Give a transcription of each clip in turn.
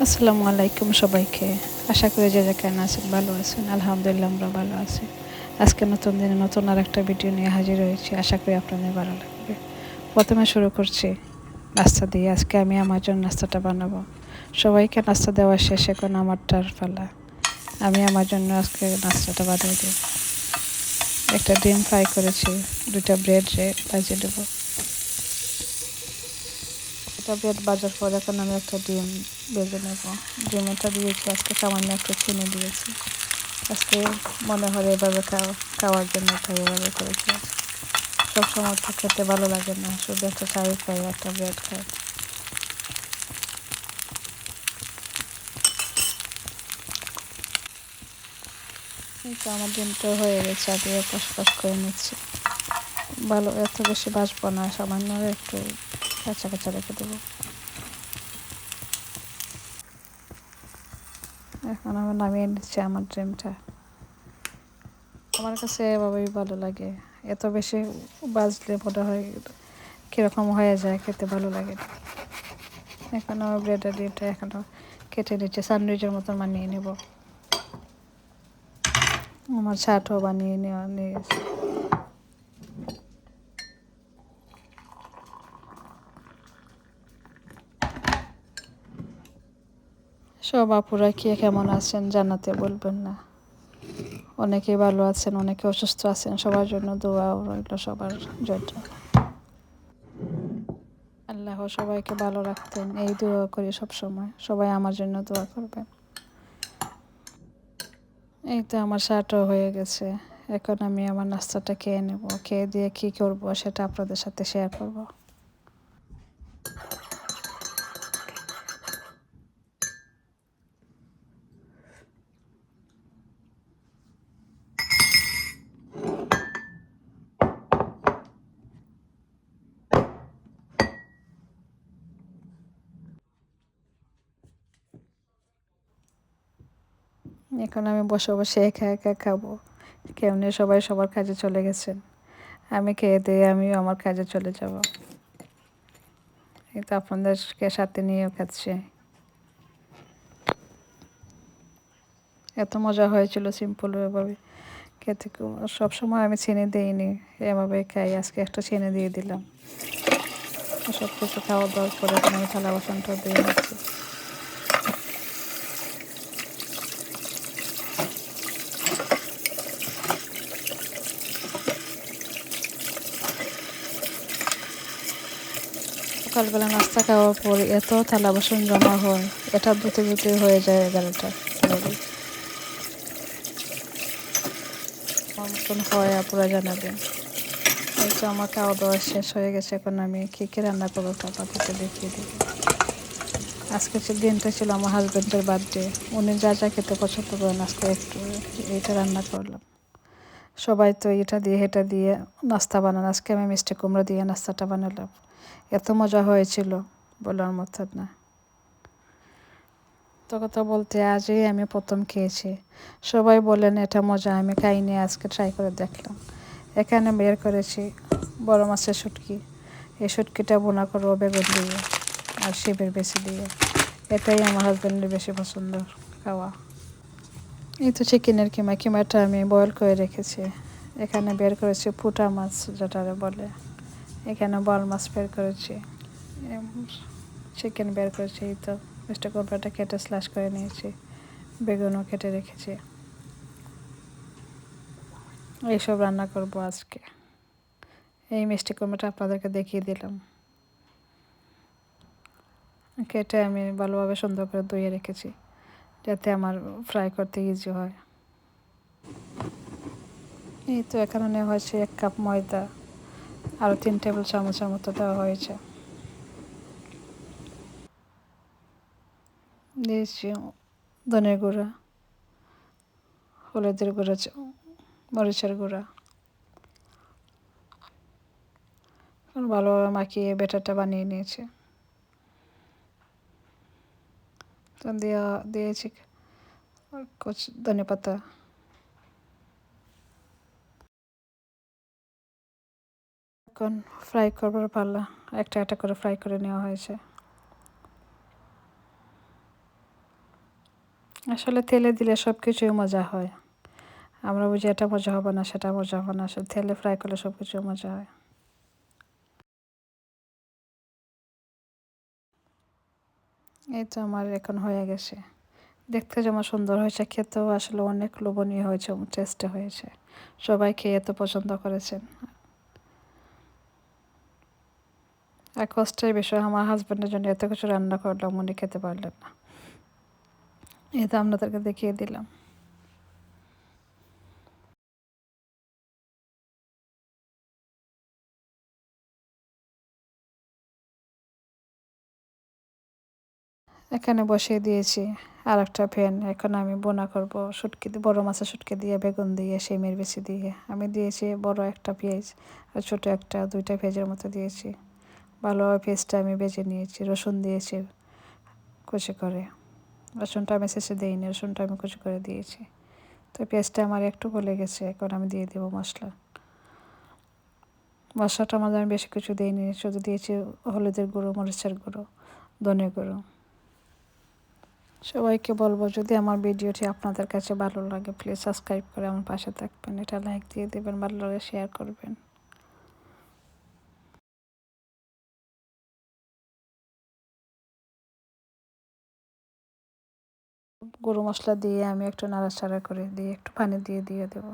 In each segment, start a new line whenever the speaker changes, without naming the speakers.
আসসালামু আলাইকুম সবাইকে। আশা করি যে যেখানে আছেন ভালো আছেন, আলহামদুলিল্লাহ আমরা ভালো আছি। আজকে নতুন দিনে নতুন আর একটা ভিডিও নিয়ে হাজির হয়েছি, আশা করি আপনাদের ভালো লাগবে। প্রথমে শুরু করছি নাস্তা দিয়ে। আজকে আমি আমার জন্য নাস্তাটা বানাবো। সবাইকে নাস্তা দেওয়ার শেষ এখন আমারটার পালা। আমি আমার জন্য আজকে নাস্তাটা বানিয়ে দিই একটা ডিম ফ্রাই করেছি দুটা ব্রেড ভাজিয়ে দেবো। একটা ব্রেড বাজার পর এখন আমি একটা ডিম বেজে নেব। ডিমটা দিয়েছি, আজকে সামান্য একটু চিনি দিয়েছি। আজকে মনে হয় এভাবে খাওয়া খাওয়ার জন্য তাই এভাবে করেছি। সবসময় তো খেতে ভালো লাগে না, শুধু একটা শাড়ি খাই, একটা ব্রেড খাই। তো আমার ডিমটা হয়ে গেছে, আগে পাশ করে নিচ্ছি। ভালো, এত বেশি বাসবো না, সামান্য একটু কাঁচা কাঁচা রেখে দেবো। এখন আমার নামিয়ে নিচ্ছে আমার ড্রিমটা আমার কাছে এভাবেই ভালো লাগে। এত বেশি বাজলে মনে হয় কীরকম হয়ে যায়, খেতে ভালো লাগে এখন আমার ব্রেডের ডিমটা এখনও কেটে নিচ্ছে স্যান্ডউইচের মতন বানিয়ে নেব। আমার ছাটও বানিয়ে নেওয়া নিয়ে সব আপুরা কে কেমন আছেন জানাতে বলবেন না। অনেকে ভালো আছেন, অনেকে অসুস্থ আছেন, সবার জন্য দোয়াও রইল সবার জন্য। আল্লাহ সবাইকে ভালো রাখতেন, এই দোয়া করি সব সময়, সবাই আমার জন্য দোয়া করবেন। এই তো আমার শার্টও হয়ে গেছে, এখন আমি আমার নাস্তাটা খেয়ে নেব, খেয়ে দিয়ে কী করব সেটা আপনাদের সাথে শেয়ার করব। এখন আমি বসে বসে একা একা খাব। কেমনি সবাই সবার কাজে চলে গেছেন আমি খেয়ে দিয়ে আমিও আমার কাজে চলে যাব। এই তো আপনাদেরকে সাথে নিয়েও খাচ্ছে। এত মজা হয়েছিল সিম্পলভাবে খেতে সবসময় আমি চিনি দিইনি, এভাবে খাই। আজকে একটা চিনি দিয়ে দিলাম। সব কিছু খাওয়া দাওয়ার পরে আমি থালা বাসনটা দিয়ে নিচ্ছি। সকালবেলা নাস্তা খাওয়ার পর এত থালা বাসন জমা হয়, এটা ধুতে ধুতে হয়ে যায় এগারোটা হয় আপনারা জানাবেন এই তো আমার খাওয়া দাওয়া শেষ হয়ে গেছে, এখন আমি কী কী রান্না করব আপনাদেরকে দেখিয়ে দিই। আজকে দিনটা ছিল আমার হাজব্যান্ডের বার্থডে, উনি যা যা খেতে পছন্দ করেন আজকে একটু এইটা রান্না করলাম। সবাই তো এটা দিয়ে এটা দিয়ে নাস্তা বানান, আজকে আমি মিষ্টি কুমড়ো দিয়ে নাস্তাটা বানালাম। এত মজা হয়েছিল বলার মতো না। তো কথা বলতে আজই আমি প্রথম খেয়েছি। সবাই বলেন এটা মজা, আমি খাইনি, আজকে ট্রাই করে দেখলাম। এখানে বের করেছি বড় মাছের শুটকি। এই শুটকিটা বোনা করব বেগুন দিয়ে আর শিবের বেশি দিয়ে। এটাই আমার হাজব্যান্ডের বেশি পছন্দ খাওয়া। এই তো চিকেনের কিমা, কিমাটা আমি বয়েল করে রেখেছি। এখানে বের করেছি পুটা মাছ যেটা বলে। এখানে বল মাছ বের করেছি। চিকেন বের করেছি, এই তো। মিষ্টি কুমড়াটা কেটে স্ল্যাশ করে নিয়েছি। বেগুনও কেটে রেখেছি। এইসব রান্না করব আজকে। এই মিষ্টি কুমড়াটা আপনাদেরকে দেখিয়ে দিলাম। কেটে আমি ভালোভাবে সুন্দর করে ধুয়ে রেখেছি, যাতে আমার ফ্রাই করতে ইজি হয়। এই তো এখানে হয়েছে এক কাপ ময়দা। আরও তিন টেবিল চামচের মতো দেওয়া হয়েছে। দিয়েছি ধনের গুঁড়া, হলুদের গুঁড়া, মরিচের গুঁড়া। ভালোভাবে মাখিয়ে বেটারটা বানিয়ে নিয়েছি। তো দেওয়া, দিয়েছি ধনে পাতা এখন ফ্রাই করবার পাল্লা, একটা একটা করে ফ্রাই করে নেওয়া হয়েছে। আসলে তেলে দিলে সব কিছুই মজা হয়। আমরা বুঝি এটা মজা হবে না, সেটা মজা হবে না, আসলে তেলে ফ্রাই করলে সব কিছু মজা হয়। এই তো আমার এখন হয়ে গেছে। দেখতে যেমন সুন্দর হয়েছে, খেতেও আসলে অনেক লোভনীয় হয়েছে এবং টেস্টে হয়েছে। সবাই খেয়ে এত পছন্দ করেছেন। আর কষ্টের বিষয়, আমার হাজব্যান্ডের জন্য এত কিছু রান্না করলাম উনি খেতে পারলেন না। এই তো আপনাদেরকে দেখিয়ে দিলাম। এখানে বসিয়ে দিয়েছি আর একটা ফ্যান এখন আমি বোনা করব, শুটকি বড় মাছের শুটকি দিয়ে, বেগুন দিয়ে, সেমের বেশি দিয়ে। আমি দিয়েছি বড় একটা পেঁয়াজ আর ছোটো একটা, দুইটা পেঁয়াজের মতো দিয়েছি। ভালোভাবে পেঁয়াজটা আমি বেজে নিয়েছি, রসুন দিয়েছি কুচি করে। রসুনটা আমি শেষে দিইনি, রসুনটা আমি কুচি করে দিয়েছি। তো পেঁয়াজটা আমার একটু গলে গেছে, এখন আমি দিয়ে দেবো মশলা। মশলাটা আমাদের আমি বেশি কিছু দিইনি, শুধু দিয়েছি হলুদের গুঁড়ো, মরিচের গুঁড়ো, ধনে গুঁড়ো। সবাইকে বলব, যদি আমার ভিডিওটি আপনাদের কাছে ভালো লাগে প্লিজ সাবস্ক্রাইব করে আমার পাশে থাকবেন। এটা লাইক দিয়ে দেবেন, ভালো লাগে শেয়ার করবেন। গরু মশলা দিয়ে আমি একটু নাড়াচাড়া করে দিয়ে, একটু পানি দিয়ে দিয়ে দেবো।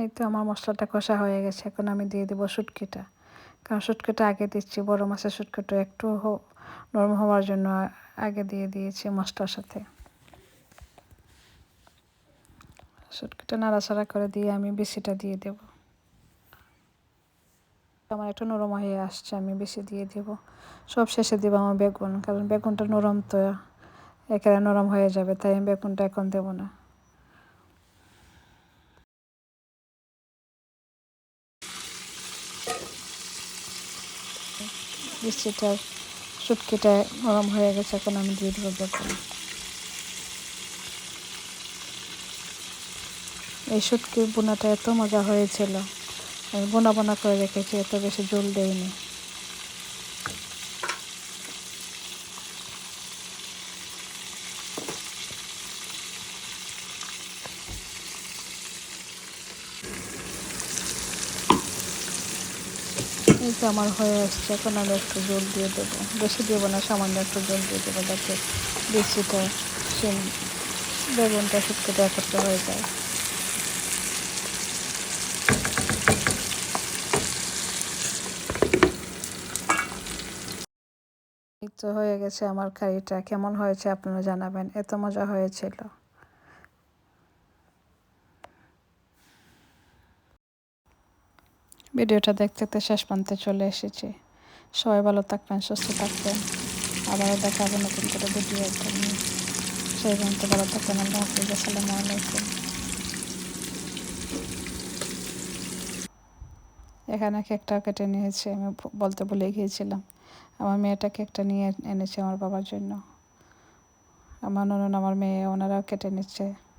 এই তো আমার মশলাটা কষা হয়ে গেছে, এখন আমি দিয়ে দেবো শুটকিটা। কারণ শুটকিটা আগে দিচ্ছি, বড় মাছের শুটকিটা একটু নরম হওয়ার জন্য আগে দিয়ে দিয়েছি মশলার সাথে। শুটকিটা নাড়াচাড়া করে দিয়ে আমি বেশিটা দিয়ে দেব। আমার একটু নরম হয়ে আসছে, আমি বেশি দিয়ে দেব। সব শেষে দেবো আমার বেগুন, কারণ বেগুনটা নরম তো, একেবারে নরম হয়ে যাবে, তাই আমি বেগুনটা এখন দেবো না। মিষ্টিটা, শুটকিটা নরম হয়ে গেছে, এখন আমি দিয়ে দেবো বেগুন। এই শুটকির বোনাটা এত মজা হয়েছিল। আমি বোনা বোনা করে রেখেছি, এত বেশি জল দেয়নি এই তো আমার হয়ে আসছে, এখন আমি একটু জল দিয়ে দেবো। বেশি দেবো না, সামান্য একটু জল দিয়ে দেবো, যাতে বেশিটা বেগুনটা শুটকিটা একত্র হয়ে যায় এই তো হয়ে গেছে আমার কারিটা। কেমন হয়েছে আপনারা জানাবেন। এত মজা হয়েছিল। ভিডিওটা দেখতে দেখতে শেষ প্রান্তে চলে এসেছি। সবাই ভালো থাকবেন, সুস্থ থাকবেন। আবারও দেখাবো নতুন করে ভিডিও সেই পর্যন্ত ভালো থাকবেন। আল্লাহ হাফিজ। আসসালামু আলাইকুম। এখানে কেকটা কেটে নিয়েছি। আমি বলতে ভুলে গিয়েছিলাম। আমার মেয়েটা কেকটা নিয়ে এনেছে আমার বাবার জন্য। আমার ননন আমার মেয়ে, ওনারাও কেটে নিচ্ছে।